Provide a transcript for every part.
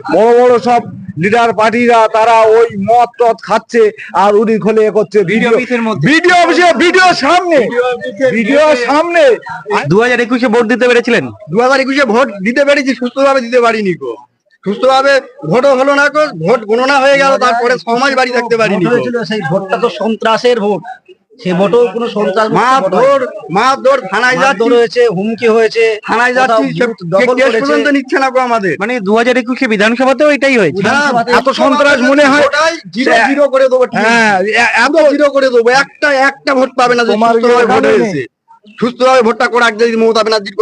বড় বড় সব লিডার পার্টিরা তারা ওই মদ টদ খাচ্ছে আর উনি খোলে করছে ভিডিও ভিডিও অফিসে ভিডিও সামনে ভিডিও সামনে। দু হাজার একুশে ভোট দিতে পেরেছিলেন? দু হাজার একুশে ভোট দিতে পেরেছি সুস্থভাবে দিতে পারিনি গো। সুস্থভাবে ভোটও হলো না গো ভোট গণনা হয়ে গেল তারপরে সমাজ বাড়ি থাকতে পারিনি ভোট হয়েছিল সেই ভোটটা তো সন্ত্রাসের ভোট। সে ভোটও কোনো সন্ত্রাস মারধর মারধর থানায় যাচ্ছি। হয়েছে হুমকি হয়েছে থানায় যাচ্ছি ডবল কেস করেছে। পর্যন্ত নিচ্ছে না গো আমাদের। মানে দু হাজার একুশে বিধানসভাতেও এটাই হয়েছে। এত সন্ত্রাস মনে হয় জিরো জিরো করে দেবো হ্যাঁ এত এত জিরো করে দেবো একটা একটা ভোট পাবে না সুস্থভাবে ভোট হয়েছে। সুস্থভাবে ভোটটা করাক যদি মমতা ব্যানার্জির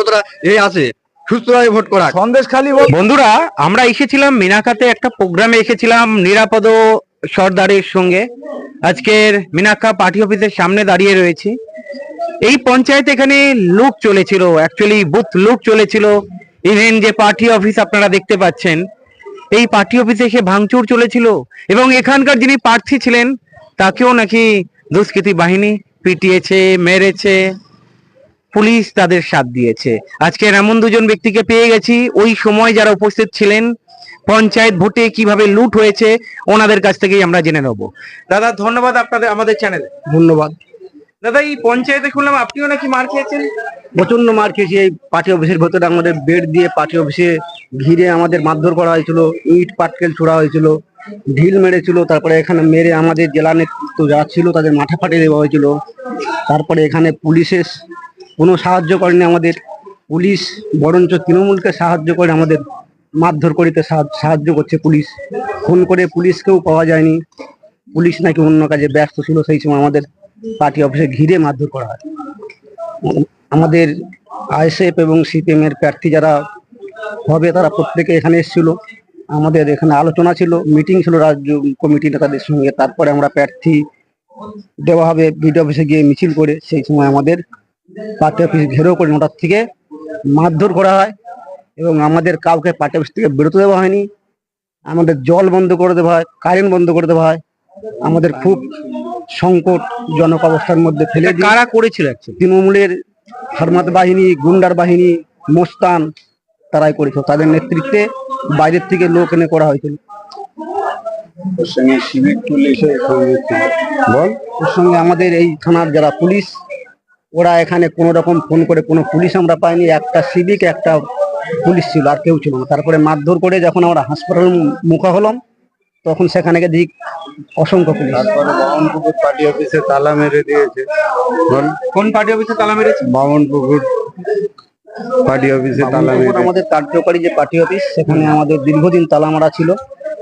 এই আছে। সুস্থভাবে ভোট করাক সন্দেশ খালি বন্ধুরা আমরা এসেছিলাম মিনাকাতে একটা প্রোগ্রামে এসেছিলাম নিরাপদ সর্দারের সঙ্গে। আজকের মিনাক্ষা পার্টি অফিসের সামনে দাঁড়িয়ে রয়েছি। এই পঞ্চায়েত এখানে লুক চলেছিল অ্যাকচুয়ালি বুথ লুক চলেছিল। ইভেন যে পার্টি অফিস আপনারা দেখতে পাচ্ছেন, এই পার্টি অফিসে এসে ভাঙচুর চলেছিল এবং এখানকার যিনি প্রার্থী ছিলেন, তাকেও নাকি দুষ্কৃতী বাহিনী পিটিয়েছে, মেরেছে, পুলিশ তাদের সাথ দিয়েছে। আজকে এমন দুজন ব্যক্তিকে পেয়ে গেছি। ওই সময় যারা উপস্থিত ছিলেন পঞ্চায়েত ভোটে কীভাবে লুট হয়েছে ওনাদের কাছ থেকেই আমরা জেনে নেব। দাদা ধন্যবাদ আপনাদের আমাদের চ্যানেলে ধন্যবাদ। দাদা এই পঞ্চায়েতে শুনলাম আপনিও নাকি মার খেয়েছেন? প্রচণ্ড মার খেয়েছি এই পার্টি অফিসের ভেতরে আমাদের বেড দিয়ে পার্টি অফিসে ঘিরে আমাদের মারধর করা হয়েছিল ইট পাটকেল ছোড়া হয়েছিল ঢিল মেরেছিল তারপরে এখানে মেরে আমাদের জেলা নেতৃত্ব যারা ছিল তাদের মাথা ফাটিয়ে দেওয়া হয়েছিল। তারপরে এখানে পুলিশের কোনো সাহায্য করেনি আমাদের। পুলিশ বরঞ্চ তৃণমূলকে সাহায্য করে আমাদের মারধর করিতে সাহায্য- করছে পুলিশ। ফোন করে পুলিশকেও পাওয়া যায়নি। পুলিশ নাকি অন্য কাজে ব্যস্ত ছিল, সেই সময় আমাদের পার্টি অফিসে ঘিরে মারধর করা হয়। আমাদের আইএসএফ এবং সিপিএম এর প্রার্থী যারা হবে, তারা প্রত্যেকে এখানে এসেছিল। আমাদের এখানে আলোচনা ছিল, মিটিং ছিল রাজ্য কমিটি নেতাদের সঙ্গে। তারপরে আমরা প্রার্থী দেওয়া হবে বিডি অফিসে গিয়ে মিছিল করে। সেই সময় আমাদের পার্টি অফিস ঘেরাও করে ওটার থেকে মারধর করা হয়। এবং আমাদের কাউকে অফিস থেকে বেরোতে দেওয়া হয়নি। আমাদের জল বন্ধ করে দেওয়া হয় কারেন্ট বন্ধ করে দেওয়া হয়। আমাদের খুব সংকটজনক অবস্থার মধ্যে ফেলে দিয়ে কারা করেছিল তৃণমূলের হারমাত বাহিনী গুন্ডার বাহিনী মোস্তান তারাই করেছিল। তাদের নেতৃত্বে বাইরের থেকে লোক এনে করা হয়েছিল। বল। ওর সঙ্গে আমাদের এই থানার যারা পুলিশ ওরা এখানে কোনো রকম ফোন করে কোনো পুলিশ আমরা পাইনি। একটা সিভিক একটা পুলিশ ছিল আর কেউ ছিল না। তারপরে মারধর করে যখন আমরা হাসপাতাল মুখা হলাম তখন সেখানে গিয়ে দেখি অসংখ্য পুলিশ। তারপরে বামনপুকুর পার্টি অফিসে তালা মেরে দিয়েছে। কোন পার্টি অফিসে তালা মেরেছে? বামনপুকুর পার্টি অফিসে তালা মেরে আমাদের কার্যকরী যে পার্টি অফিস সেখানে আমাদের দীর্ঘদিন তালা মারা ছিল।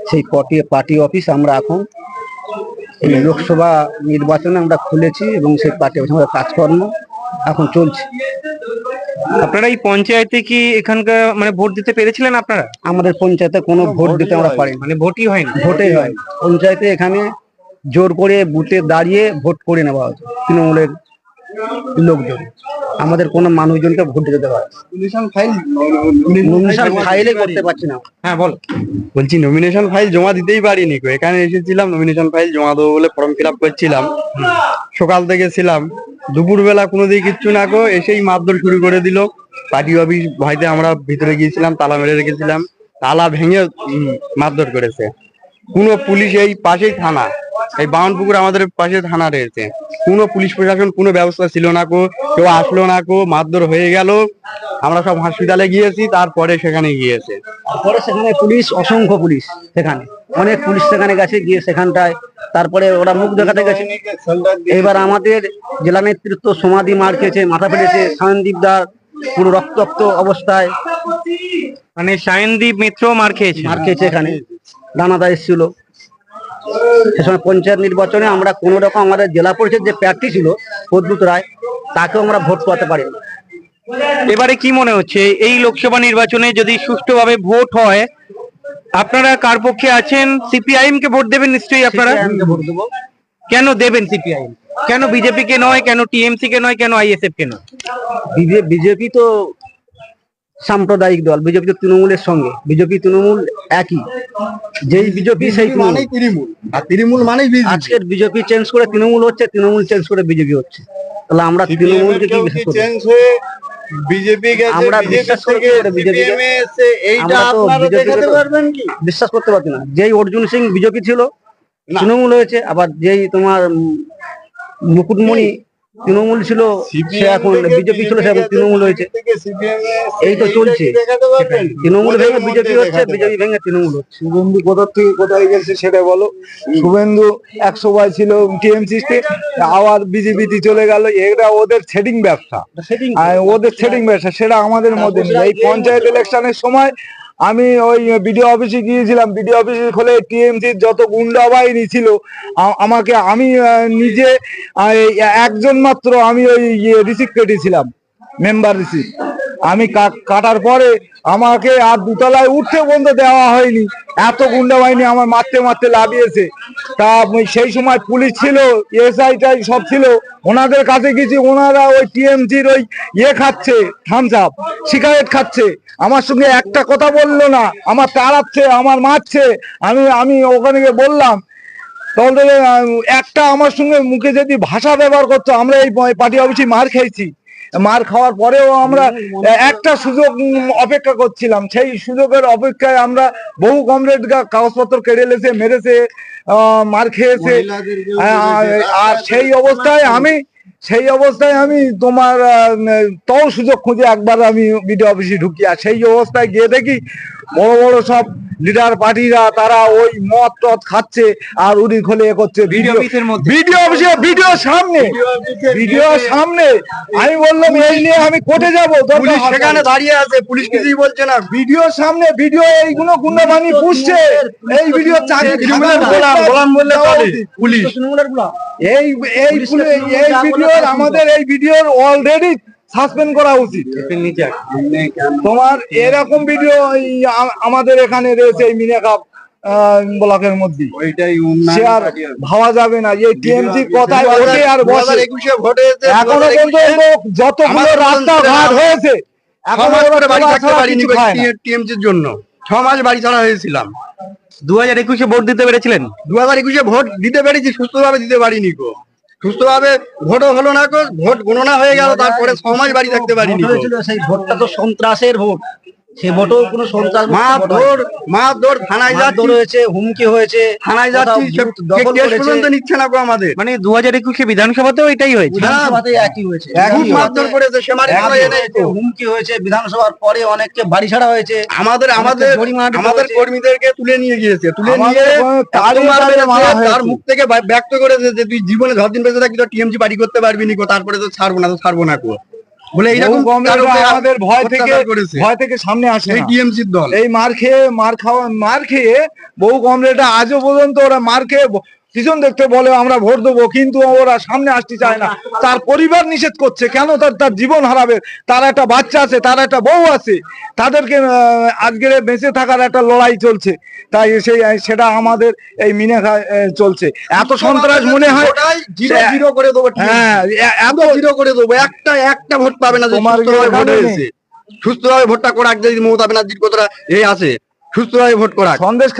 সেই পার্টি পার্টি অফিস আমরা এখন এই লোকসভা নির্বাচনে আমরা খুলেছি এবং সেই পার্টি অফিস আমাদের কাজকর্ম এখন চলছে। আপনারা এই পঞ্চায়েতে কি এখানকার মানে ভোট দিতে পেরেছিলেন আপনারা? আমাদের পঞ্চায়েতে কোনো ভোট দিতে আমরা পারি মানে ভোটই হয় না ভোটই হয় পঞ্চায়েতে এখানে জোর করে বুথে দাঁড়িয়ে ভোট করে নেওয়া হয়েছে তৃণমূলের লোকজন। আমাদের কোনো মানুষজনকে ভোট দিতে হয় নমিনেশন ফাইল করতে পারছি না। হ্যাঁ বল। বলছি নমিনেশন ফাইল জমা দিতেই পারিনি গো এখানে এসেছিলাম নমিনেশন ফাইল জমা দেবো বলে ফর্ম ফিল আপ করছিলাম। সকাল থেকে ছিলাম। দুপুরবেলা কোনো দিকে কিচ্ছু না কো এসেই মারধর শুরু করে দিল। পার্টি অফিস ভাইতে আমরা ভিতরে গিয়েছিলাম তালা মেরে রেখেছিলাম। তালা ভেঙে মারধর করেছে। কোনো পুলিশ এই পাশেই থানা। এই বাউনপুকুর আমাদের পাশে থানা রয়েছে। কোনো পুলিশ প্রশাসন কোনো ব্যবস্থা ছিল না কো কেউ আসলো না কো মারধর হয়ে গেল। আমরা সব হসপিটালে গিয়েছি তারপরে সেখানে গিয়েছে। তারপরে সেখানে পুলিশ অসংখ্য পুলিশ সেখানে। অনেক পুলিশ সেখানে গেছে গিয়ে সেখানটায়। তারপরে ওরা মুখ দেখাতে গেছে। এবার আমাদের জেলা নেতৃত্ব সমাধি মার খেয়েছে মাথা ফেলেছে সায়নদীপ দার পুরো রক্তাক্ত অবস্থায়। মানে সায়নদীপ মিত্র মার খেয়েছে। মার খেয়েছে এখানে। দানাদা এসেছিল। সে সময় পঞ্চায়েত নির্বাচনে আমরা কোনো রকম আমাদের জেলা পরিষদ যে প্রার্থী ছিল পদ্মুত রায় তাকেও আমরা ভোট পাতে পারিনি। এবারে কি মনে হচ্ছে? এই লোকসভা নির্বাচনে যদি সুষ্ঠুভাবে ভোট হয় আপনারা কার পক্ষে আছেন? সিপিআইএম কে ভোট দেবেন নিশ্চয়ই আপনারা? কেন দেবেন সিপিআইএম? কেন বিজেপি কে নয় কেন টিএমসি কে নয় কেন আইএসএফ কে নয় বিজেপি তো সাম্প্রদায়িক দল বিজেপি তো তৃণমূলের সঙ্গে। বিজেপি তৃণমূল একই। যেই বিজেপি সেই তৃণমূল মানেই তৃণমূল। আর তৃণমূল মানেই বিজেপি। আজকের বিজেপি চেঞ্জ করে তৃণমূল হচ্ছে তৃণমূল চেঞ্জ করে বিজেপি হচ্ছে। তাহলে আমরা তৃণমূলকে কি বিশ্বাস? চেঞ্জ হয়ে বিজেপি আমরা বিশ্বাস করি কি। করে কে? এইটা আপনারা দেখাতে পারবেন কি? বিশ্বাস করতে পারছি না। যেই অর্জুন সিং বিজেপি ছিল তৃণমূল হয়েছে আবার যেই তোমার মুকুটমণি তৃণমূল ছিল সে এখন বিজেপি ছিল সে এখন তৃণমূল হয়েছে। এই তো চলছে। তৃণমূল ভেঙে বিজেপি হচ্ছে বিজেপি ভেঙে তৃণমূল হচ্ছে। শুভেন্দু কোথা থেকে কোথায় গেছে সেটা বলো। শুভেন্দু এক সময় ছিল টিএমসি আবার বিজেপিতে চলে গেল। এটা ওদের সেটিং ব্যবসা। আর ওদের সেটিং ব্যবসা সেটা আমাদের মধ্যে নেই। এই পঞ্চায়েত ইলেকশনের সময় আমি ওই বিডিও অফিসে গিয়েছিলাম। বিডিও অফিসে খোলে টিএমসির যত গুন্ডা বাহিনী ছিল আমাকে আমি নিজে একজন মাত্র আমি ওই রিসিভ কেটেছিলাম মেম্বার রিসিভ আমি কাটার পরে আমাকে আর দুতলায় উঠতে বন্ধ দেওয়া হয়নি। এত গুন্ডা বাহিনী আমার মারতে মারতে লাভিয়েছে তা সেই সময় পুলিশ ছিল, এসআই টাই সব ছিল, ওনাদের কাছে গেছি, ওনারা ওই টিএমজির ওই ইয়ে খাচ্ছে থামস আপ সিগারেট খাচ্ছে। আমার সঙ্গে একটা কথা বলল না, আমার তাড়াচ্ছে, আমার মারছে। আমি আমি ওখানে গিয়ে বললাম তাহলে একটা আমার সঙ্গে মুখে যদি ভাষা ব্যবহার করতো, আমরা এই পার্টি অফিসে মার খেয়েছি। মার খাওয়ার পরেও আমরা একটা সুযোগ অপেক্ষা করছিলাম। সেই সুযোগের অপেক্ষায় আমরা বহু কমরেড কাগজপত্র কেড়ে লেছে মেরেছে আহ, মার খেয়েছে। আর সেই অবস্থায় আমি সেই অবস্থায় আমি তোমার তাও সুযোগ খুঁজে একবার আমি বিডিও অফিসে ঢুকি। আর সেই অবস্থায় গিয়ে দেখি বড় বড় সব লিডার পার্টিরা তারা ওই মদ টদ খাচ্ছে আর উড়ি খোলে এ করছে ভিডিও। ভিডিও অফিসে ভিডিও সামনে ভিডিও সামনে। আমি বললাম এই নিয়ে আমি কোর্টে যাব পুলিশ সেখানে দাঁড়িয়ে আছে পুলিশ কিছুই বলছে না। ভিডিও সামনে ভিডিও এইগুলো গুন্ডা বানি পুষছে। এই ভিডিও চাকরি গোলাম বললে পুলিশ এই এই এই ভিডিওর আমাদের এই ভিডিওর অলরেডি সাসপেন্ড করা উচিত। তোমার এরকম ভিডিও আমাদের এখানে রয়েছে এই ব্লকের মধ্যে। সে আর ভাবা যাবে না। এই টিএমসি কথায় ওঠে আর বসে। এখনও পর্যন্ত যতগুলো রাস্তাঘাট হয়েছে এখন বাড়ি থাকতে পারিনি কিছু খায় না। টিএমসির জন্য। ছ মাস বাড়ি ছাড়া হয়েছিলাম। দু হাজার একুশে ভোট দিতে পেরেছিলেন? দু হাজার একুশে ভোট দিতে পেরেছি সুস্থভাবে দিতে পারিনি গো। সুস্থভাবে ভোটও হলো না ভোট গণনা হয়ে গেল, তারপরে সমাজ বাড়ি থাকতে পারিনি। সেই ভোটটা তো সন্ত্রাসের ভোট। সেই ভোটও কোনো সন্ত্রাস মা দৌড় মা দৌড় থানায় যাচ্ছি। হয়েছে হুমকি হয়েছে থানায় যাচ্ছি কোথাও বুথ দখল কেস করেছে। পর্যন্ত নিচ্ছে না গো আমাদের। মানে দু হাজার একুশে বিধানসভাতেও এটাই হয়েছে। একই হয়েছে। খুব মারধর করেছে সে মারি হুমকি হয়েছে বিধানসভার পরে অনেককে বাড়ি ছাড়া হয়েছে। আমাদের আমাদের আমাদের কর্মীদেরকে তুলে নিয়ে গিয়েছে। তুলে নিয়ে তার মুখ থেকে ব্যক্ত করেছে যে তুই জীবনে যতদিন বেঁচে থাকি তো টিএমসি পার্টি করতে পারবি নি তারপরে তো ছাড়বো না তো ছাড়বো না গো। বলে এইরকম আমাদের ভয় থেকে ভয় থেকে সামনে আসে এই। টিএমসির দল এই মার খেয়ে মার খাওয়া মার খেয়ে বহু কমরেডরা আজও পর্যন্ত ওরা মার খেয়ে পিছন দেখতে বলে আমরা ভোট দেবো কিন্তু ওরা সামনে আসতে চায় না। তার পরিবার নিষেধ করছে কেন তার তার জীবন হারাবে? তার একটা বাচ্চা আছে তার একটা বউ আছে। তাদেরকে আজকের বেঁচে থাকার একটা লড়াই চলছে। তাই সেই সেটা আমাদের এই মিনাখা চলছে। এত সন্ত্রাস মনে হয় জিরো করে দেবো হ্যাঁ এত জিরো করে দেবো। একটা একটা ভোট পাবে না ভোট হয়েছে। সুস্থভাবে ভোটটা করাক যদি মমতা ব্যানার্জির কতটা এই আছে সুস্থভাবে ভোট করাক সন্দেশ